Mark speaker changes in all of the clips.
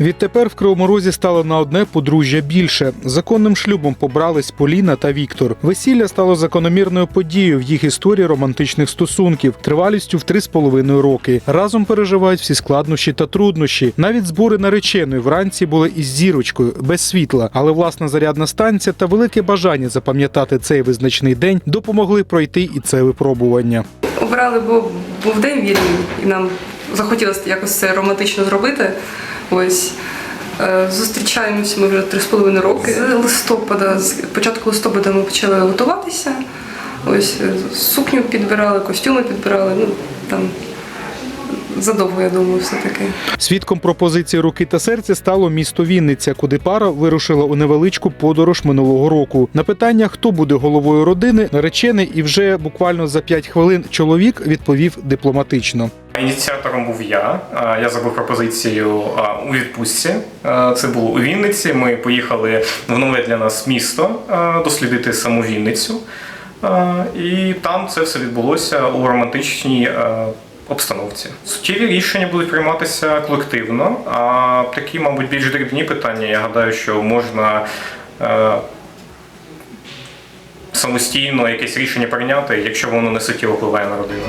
Speaker 1: Відтепер в Кривому Розі стало на одне подружжя більше. Законним шлюбом побрались Поліна та Віктор. Весілля стало закономірною подією в їх історії романтичних стосунків, тривалістю в три з половиною роки. Разом переживають всі складнощі та труднощі. Навіть збори нареченої вранці були із зірочкою, без світла. Але власна зарядна станція та велике бажання запам'ятати цей визначний день допомогли пройти і це випробування.
Speaker 2: Обирали, бо був день вільний, і нам захотілося якось це романтично зробити. Ось. Е, Зустрічаємось ми вже три з половиною роки. З листопада, з початку листопада ми почали готуватися. Ось е, сукню підбирали, костюми підбирали. Ну там задовго, я думаю, все-таки.
Speaker 1: Свідком пропозиції руки та серця стало місто Вінниця, куди пара вирушила у невеличку подорож минулого року. На питання, хто буде головою родини, наречений і вже буквально за 5 хвилин чоловік відповів дипломатично.
Speaker 3: Ініціатором був я. Я зробив пропозицію у відпустці. Це було у Вінниці. Ми поїхали в нове для нас місто дослідити саму Вінницю. І там це все відбулося у романтичній обстановці. Суттєві рішення будуть прийматися колективно. А такі, мабуть, більш дрібні питання. Я гадаю, що можна. е, Самостійно якесь рішення прийняти, якщо воно не суттєво впливає на родину.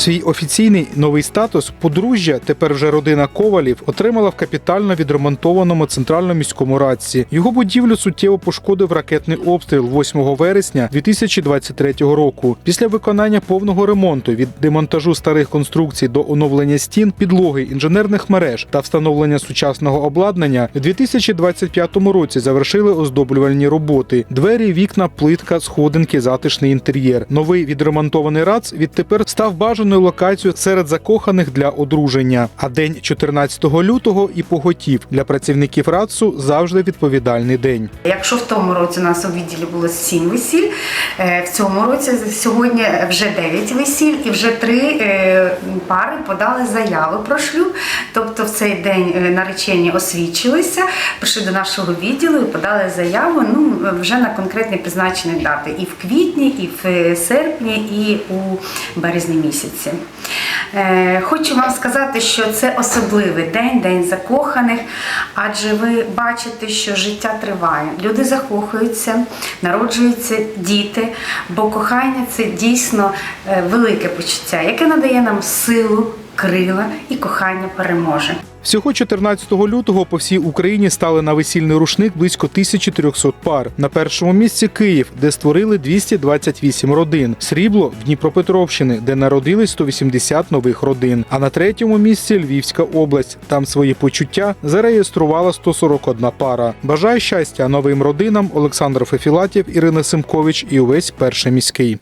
Speaker 1: Свій офіційний новий статус подружжя, тепер вже родина Ковалів, отримала в капітально відремонтованому центральному міському радці. Його будівлю суттєво пошкодив ракетний обстріл 8 вересня 2023 року. Після виконання повного ремонту від демонтажу старих конструкцій до оновлення стін, підлоги інженерних мереж та встановлення сучасного обладнання у 2025 році завершили оздоблювальні роботи: двері, вікна, плитка, сходинки, затишний інтер'єр. Новий відремонтований рац відтепер став бажаною локацією серед закоханих для одруження. А день 14 лютого і поготів для працівників рацу завжди відповідальний день.
Speaker 4: Якщо в тому році у нас у відділі було 7 весіль, е, в цьому році сьогодні вже 9 весіль і вже три е, пари подали заяви про шлюб. Тобто в цей день е, наречені освічилися, прийшли до нашого відділу і подали заяву ну, вже на конкретні призначені дати і в квітні, і в серпні, і у березні місяці. Е, Хочу вам сказати, що це особливий день, день закоханих, адже ви бачите, що життя триває. Люди закохуються, народжуються діти, бо кохання це дійсно е, велике почуття, яке надає нам силу, крила і кохання переможе.
Speaker 1: Всього 14 лютого по всій Україні стали на весільний рушник близько 1300 пар. На першому місці Київ, де створили 228 родин. Срібло в Дніпропетровщини, де народились 180 нових родин. А на третьому місці Львівська область. Там свої почуття зареєструвала 141 пара. Бажаю щастя новим родинам Олександр Фефілатів, Ірина Симкович і увесь перший міський.